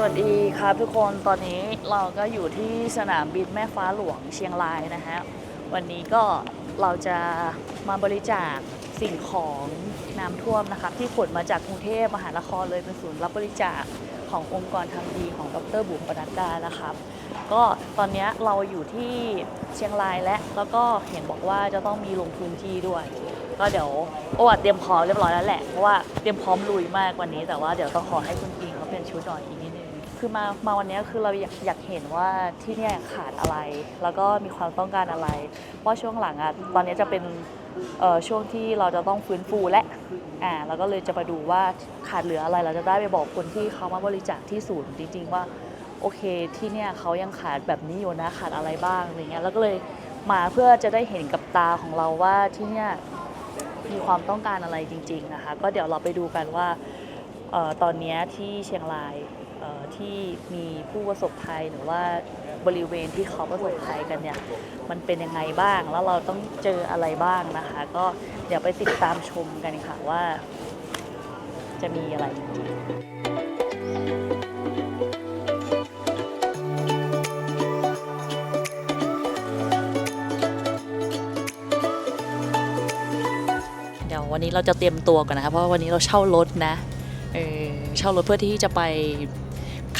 ครับทุกคนตอนนี้เราก็อยู่ที่สนามบินแม่ฟ้าหลวงเชียงรายนะฮะวันนี้ก็เราจะมาบริจาคสิ่งของน้ำท่วมนะครับที่ขนมาจากกรุงเทพมหานครเลยเป็นศูนย์รับบริจาคขององค์กรทำดีของดรบุ๋มปนัดดานะครับ ก็ตอนนี้เราอยู่ที่เชียงรายและแล้วก็เห็นบอกว่าจะต้องมีลงพื้นที่ด้วย ก็เดี๋ยวโอ้อะเตรียมพร้อมเรียบร้อยแล้วแหละเพราะว่าเตรียมพร้อมลุยมากวันนี้แต่ว่าเดี๋ยวต้องขอให้คุณกิงเขาเปลี่ยนชุดหน่อยอีกนิด คือมามาวันนี้คือเราอยากอยากเห็นว่าที่เนี่ยขาดอะไร แล้วก็มีความต้องการอะไร เพราะช่วงหลังอะตอนนี้จะเป็นเอ่อช่วงที่เราจะต้องฟื้นฟูและอ่าเราก็เลยจะมาดูว่าขาดเหลืออะไรเราจะได้ไปบอกคนที่เขามาบริจาคที่ศูนย์จริง ๆ ว่าโอเคที่เนี่ยเขายังขาดแบบนี้อยู่นะขาดอะไรบ้างอะไรเงี้ยแล้วก็เลยมาเพื่อจะได้เห็นกับตาของเราว่าที่เนี่ยมีความต้องการอะไรจริง ๆนะคะ ก็เดี๋ยวเราไปดูกันว่าออตอนนี้ที่เชียงราย ที่มีผู้ประสบภัยหรือว่าบริเวณที่เขาประสบภัยกันเนี่ยมันเป็นยังไงบ้าง แล้วเราต้องเจออะไรบ้างนะคะ ก็เดี๋ยวไปติดตามชมกันค่ะว่า จะมีอะไรจริงเดี๋ยววันนี้เราจะเตรียมตัวกันนะคะเพราะวันนี้เราเช่ารถนะเออเช่ารถเพื่อที่จะไป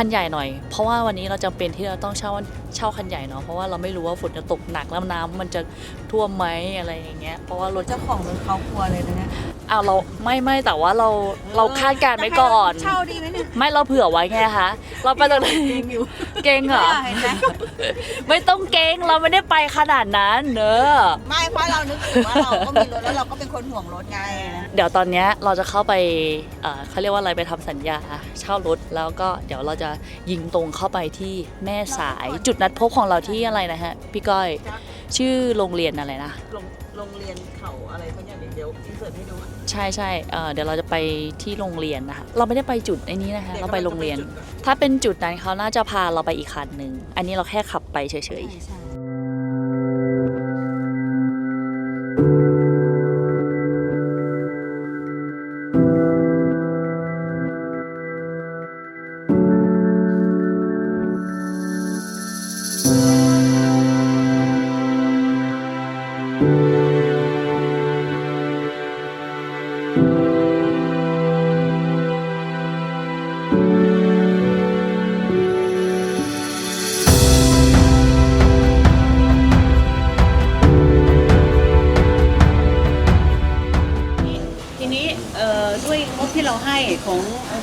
คันใหญ่หน่อย เพราะว่าวันนี้เราจำเป็นที่เราต้องเช่า เช่าคันใหญ่เนาะเพราะว่าเราไม่รู้ว่าฝนจะตกหนักแล้วน้ำมันจะท่วมไหมอะไรอย่างเงี้ยเพราะว่ารถเจ้าของรถเขากลัวเลยนะเนี่ยอ้าวเราไม่ไม่แต่ว่าเราเราคาดการณ์ไว้ก่อนเช่าดีไหมเนี่ยไม่เราเผื่อไว้ไงคะเราไปตรงไหนเองอยู่เก่งเหรอเห็นไหมไม่ต้องเก่งเราไม่ได้ไปขนาดนั้นเนอะไม่เพราะเรานึกถึงว่าเราก็มีรถแล้วเราก็เป็นคนห่วงรถไงเดี๋ยวตอนเนี้ยเราจะเข้าไปเอ่อเขาเรียกว่าอะไรไปทำสัญญาเช่ารถแล้วก็เดี๋ยวเราจะยิงตรงเข้าไปที่แม่สายจุดนัดพบของเราที่อะไรนะฮะพี่ก้อยชื่อโรงเรียนอะไรนะโรงโรงเรียนเขาอะไรเขาอย่างเดี๋ยวอินเสิร์ตให้ดูใช่ใช่เอ่อเดี๋ยวเราจะไปที่โรงเรียนนะคะเราไม่ได้ไปจุดไอ้นี้นะคะเราไปโรงเรียน ถ้าเป็นจุดนั้นเขาน่าจะพาเราไปอีกคันหนึ่งอันนี้เราแค่ขับไปเฉยๆ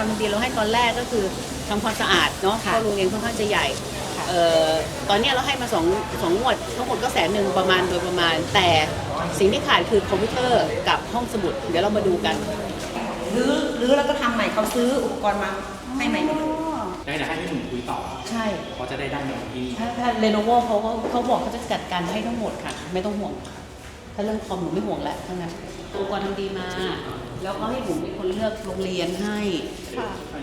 ขององค์กรบันดีเราให้ตอนแรกก็คือทำความสะอาดเนาะเพราะโรงเรียนค่อนข้างจะใหญ่เอ่อตอนเนี้ยเราให้มาสองสองงวดทั้งหมดก็แสนหนึ่งประมาณโดยประมาณ แต่สิ่งที่ขาดคือคอมพิวเตอร์กับห้องสมุด เดี๋ยวเรามาดูกันหรือหรือเราก็ทำใหม่เขาซื้ออุปกรณ์มาให้ใหม่หมดเลย ได้แต่ให้พี่หนุ่มคุยต่อใช่เพราะจะได้ได้เงินที่ถ้าถ้าเลโนโวเขาเขาเขาบอกเขาจะจัดการให้ทั้งหมดค่ะ ไม่ต้องห่วง ถ้าเรื่องคอมหนูไม่ห่วงแล้วทั้งนั้นองค์กรทำดีมา แล้วก็ให้ผมเป็นคนเลือกโรงเรียนให้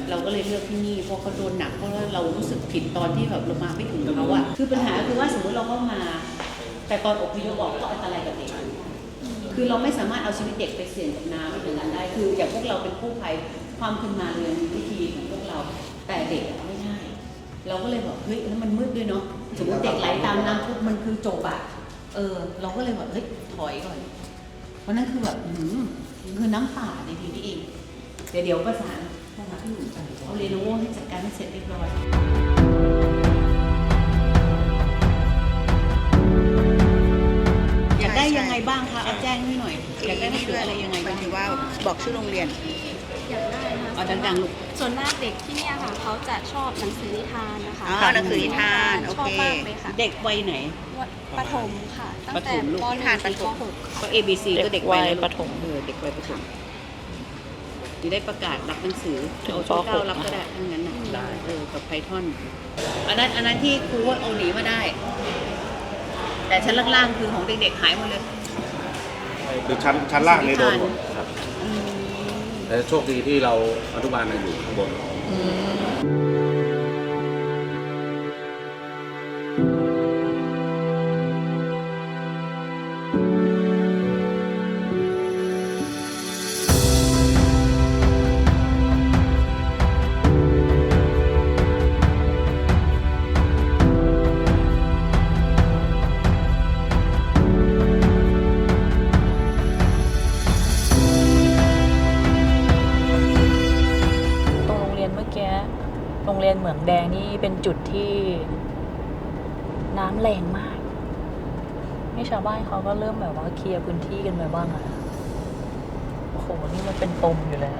เราก็เลยเลือกที่นี่เพราะเขาโดนหนักเพราะว่าเรารู้สึกผิดตอนที่แบบเรามาไม่ถึงเขาอะคือปัญหาคือว่าสมมติเราเข้ามา แต่ตอนอพยพออกก็อันตรายกับเด็กคือเราไม่สามารถเอาชีวิตเด็กไปเสี่ยงกับน้ำอย่างนั้นได้คืออย่างพวกเราเป็นกู้ภัยความขึ้นมาเรือนมีวิธีของพวกเราแต่เด็กอะไม่ได้เราก็เลยบอกเฮ้ยแล้วมันมืดด้วยเนาะสมมติเด็กไหลตามน้ำปุ๊บมันคือจบอะเออ เราก็เลยบอกเฮ้ยถอยก่อนเพราะนั่นคือแบบอื้อหือ คือน้ำป่าในทีนี้เอง เดี๋ยวเดี๋ยวประสานเข้ามาที่หนูเอาเรโนโวให้จัดการให้เสร็จเรียบร้อยอยากได้ยังไงบ้างคะเอาแจ้งให้หน่อยอยากได้หนังสืออะไรยังไงหมาบ้ายงถึงว่าบอกชื่อโรงเรียน เอาดังๆลูก ส่วนมากเด็กที่เนี่ยค่ะเขาจะชอบหนังสือนิทานนะคะอ๋อหนังสือนิทานโอชอบเค มากเลยค่ะเด็กวัยไหน วัยประถมค่ะ ตั้งแต่ประถมลูกปนิทานประถมปหก ก็ A B C ก็เด็กวัยเด็กวัยประถมเออเด็กวัยประถมจะได้ประกาศรับหนังสือถึงเอาช่อหกเก้ารับก็ได้ทั้งนั้นน่ะได้ เออกับไพทอนอันนั้นอันนั้นที่ครูว่าเอาหนีมาได้ แต่ชั้นล่างๆคือของเด็กๆหายหมดเลย คือชั้นชั้นล่างนี่โดนหมดครับ แต่โชคดีที่เราอนุบาลมาอยู่ข้างบน จุดที่น้ำแรงมากนี่ชาวบ้านเขาก็เริ่มแบบว่าเคลียร์พื้นที่กันไปบ้างอะโอ้โห นี่มันเป็นปมอยู่แล้ว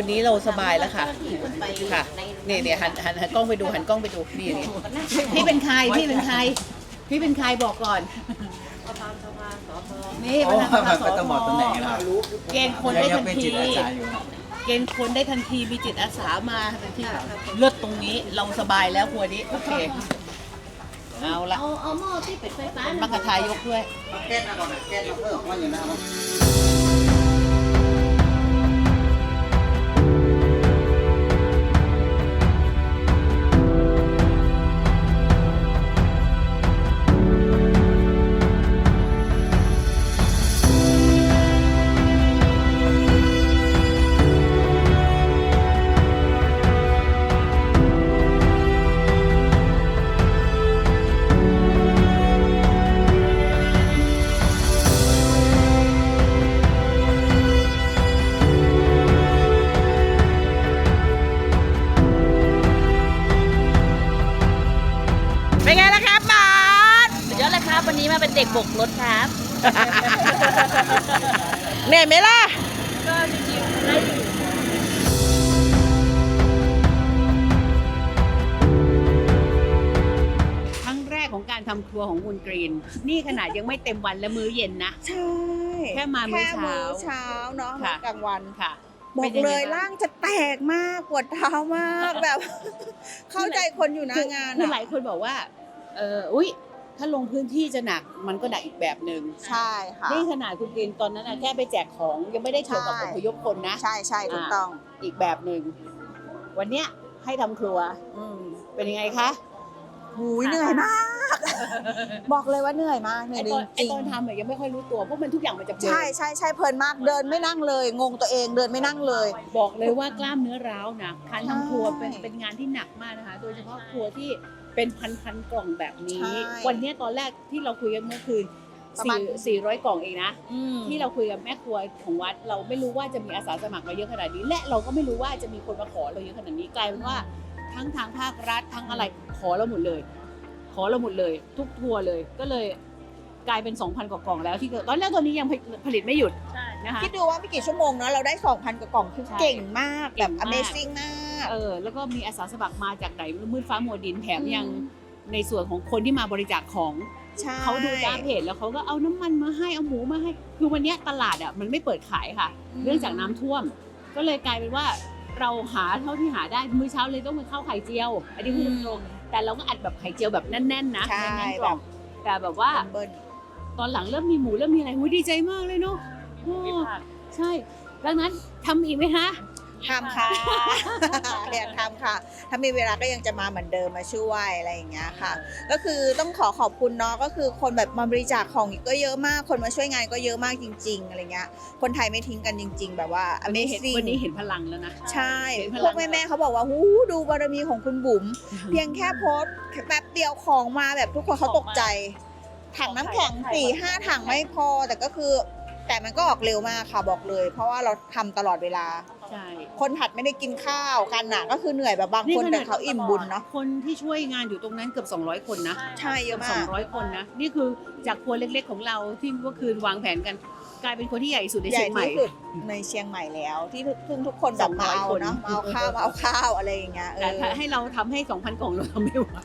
คนนี้เราสบายแล้วค่ะ ค่ะนี่เนี่ยหันหันหันกล้องไปดูหันกล้องไปดูนี่นี่พี่เป็นใครพี่เป็นใครพี่เป็นใครบอกก่อนนี่ประธานสภาสอทเกณฑ์คนได้ทันทีเกณฑ์คนได้ทันทีมีจิตอาสามาทันทีเลือดตรงนี้เราสบายแล้วครัวนี้โอเคเอาละเอาเอาหม้อที่เป็ดไฟฟ้ามังกรทายกด้วยแก้มาก่อนแก้มาเพิ่มออกมาอยู่นะเป็น วันนี้มาเป็นเด็กบกรถครับ เหนื่อยไหมล่ะ ก็จริงๆได้อยู่ครั้งแรกของการทำครัวของคุณกรีน นี่ขนาดยังไม่เต็มวันและมื้อเย็นนะ ใช่แค่มามื้อเช้าแค่มื้อเช้าเนาะค่ะกลางวัน ค่ะบอป็กนงไงเลยบ้ร่างจะแตกมากปวดเท้ามากแบบ เข้าใจคนอยู่หน้างานคือหอะลายคนบอกว่าเอออุ้ย ถ้าลงพื้นที่จะหนักมันก็หนักอีกแบบหนึ่งใช่ค่ะนี่ขนาดคุณกรีนตอนนั้นนะแค่ไปแจกของยังไม่ได้เกี่ยวกับใช่อพยพคนนะ ใช่ใช่ถูกต้องอีกแบบหนึ่งวันเนี้ยให้ทำครัวอืมเป็นยังไงคะหูยเหนื่อยมาก บอกเลยว่าเหนื่อยมากเหนื่ไออยตอนไอจริงตอนทำอะยังไม่ค่อยรู้ตัวเพราะมันทุกอย่างมันจะเบลอใช่ใช่ใช่เพลินมากเดินไม่นั่งเลย งงตัวเองเดินไม่นั่งเลย บอกเลยว่ากล้ามเนื้อร้าวนะการทำครัวเป็นใช่เป็นงานที่หนักมากนะคะ โดยเฉพาะครัวที่ เป็นพันพันๆกล่องแบบนี้ ใช่วันเนี้ยตอนแรกที่เราคุยกันเมื่อคืนประมาณ สี่สี่ร้อยกล่องเองนะ อืม ที่เราคุยกับแม่ครัวของวัด เราไม่รู้ว่าจะมีอาสาสมัครมาเยอะขนาดนี้ และเราก็ไม่รู้ว่าจะมีคนมาขอเราเยอะขนาดนี้กลายเป็นว่าทั้งทางภาครัฐทั้งอะไรขอเราหมดเลย ขอเราหมดเลย ทุกทัวร์เลยก็เลยกลายเป็น 2,000 กว่ากล่องแล้วที่เกิดตอนแรกตอนนี้ยังผลิตไม่หยุดใช่นะคะ คิดดูว่าไม่กี่ชั่วโมงเนาะเราได้ 2,000 กว่ากล่องคือใช่เก่งมากเก่แบบงมาก Amazing มาก เออแล้วก็มีอาสาสมัครมาจากไหนไม่รู้มืดฟ้ามัวดินแถมยังในส่วนของคนที่มาบริจาคของใช่เขาดูตามเพจแล้วเขาก็เอาน้ำมันมาให้เอาหมูมาให้คือวันเนี้ยตลาดอะมันไม่เปิดขายค่ะเนื่องจากน้ำท่วม ก็เลยกลายเป็นว่าเราหาเท่าที่หาได้มื้อเช้าเลยต้องเป็นข้าวไข่เจียว อันนี้พูดตรงๆแต่เราก็อัดแบบไข่เจียวแบบแน่นๆนะใช่แน่นๆกแบล่องบแต่แบบว่าเบิ้ลตอนหลังเริ่มมีหมูเริ่มมีอะไรหุยดีใจมากเลยเนาะโอ้ใช่ดังนั้นทำอีกไหมคะ ทำค่ะอยากทำค่ะ ถ้ามีเวลาก็ยังจะมาเหมือนเดิมมาช่วยอะไรอย่างเงี้ยค่ะ ก็คือต้องขอขอบคุณเนาะก็คือคนแบบมาบริจาคของอีกก็เยอะมากคนมาช่วยงานก็เยอะมากจริง ๆอะไรเงี้ยคนไทยไม่ทิ้งกันจริง ๆ แบบว่า วันนี้เห็น Amazing วันนี้เห็นพลังแล้วนะใช่เห็นพพลัวงกแม่ๆเขาบอกว่าหูดูบารมีของคุณบุ๋ม เพียงแค่โพสต์แป๊บเดียวของมาแบบทุกคนเขาตกใจ ถังน้ำแข็งสี่ห้าถังไม่พอ แต่ก็คือ แต่มันก็ออกเร็วมากค่ะบอกเลย เพราะว่าเราทำตลอดเวลา ใช่คนผัดไม่ได้กินข้าวกันน่ะก็คือเหนื่อยแบบบางคนแต่เขาอิ่มบุญเนาะ คนที่ช่วยงานอยู่ตรงนั้นเกือบ 200 คนนะใช่เยเกืออะบมาก200คนนะ นี่คือจากครัวเล็กๆของเราที่เมื่อคืนวางแผนกัน กลายเป็นคนที่ใหญ่สุดในใหญ่เชียงใหม่ ที่สุดในเชียงใหม่แล้ว ที่ทุกทุกคนแบบมาเอา200คนเนาะมาเอาข้าวมาเอาข้าวอะไรอย่างเงี้ยเอแต่อถ้าให้เราทำให้ 2,000กล่องเราทำไม่ไหว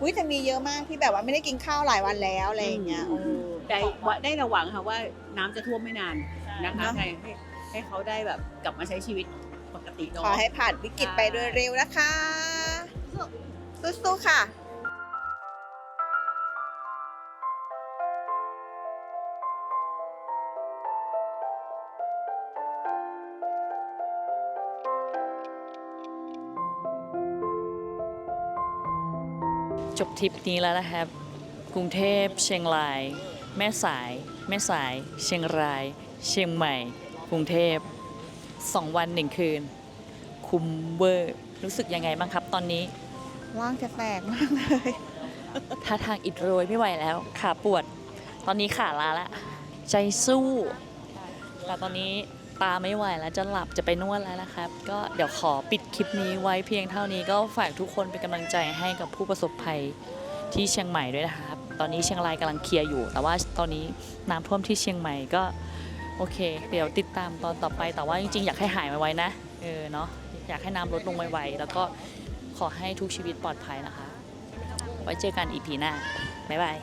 อุ้ยจะมีเยอะมากที่แบบว่าไม่ได้กินข้าวหลายวันแล้วอะไรอย่างเงี้ยอืม ได้ได้ระวังค่ะว่าน้ำจะท่วมไม่นานนะคะเนอะให้ให้ให้เขาได้แบบกลับมาใช้ชีวิตปกติเนาะ ขอให้ผ่านวิกฤตไปโดยเร็วนะคะ สู้ๆค่ะ จบทริปนี้แล้วนะครับ กรุงเทพเชียงราย แม่สาย แม่สาย เชียงราย เชียงใหม่ กรุงเทพสองวันหนึ่งคืน คุ้มเวอร์รู้สึกยังไงบ้างครับตอนนี้ ว่างจะแตกมากเลยท่าทางอิดโรยไม่ไหวแล้ว ขาปวด ตอนนี้ขาลาแล้วใจสู้ แต่ตอนนี้ตาไม่ไหวแล้วจะหลับจะไปนวดแล้วนะครับ ก็เดี๋ยวขอปิดคลิปนี้ไว้เพียงเท่านี้ก็ฝากทุกคนเป็นกำลังใจให้กับผู้ประสบภัยที่เชียงใหม่ด้วยนะครับ ตอนนี้เชียงรายกำลังเคลียร์อยู่ แต่ว่าตอนนี้น้ำท่วมที่เชียงใหม่ก็โอเค เดี๋ยวติดตามตอนต่อไปแต่ว่าจริงๆ อยากให้หายไวๆนะเออเนาะอยากให้น้ำลดลงไวๆแล้วก็ขอให้ทุกชีวิตปลอดภัยนะคะ ไว้เจอกันอีพีหน้าบ๊ายบาย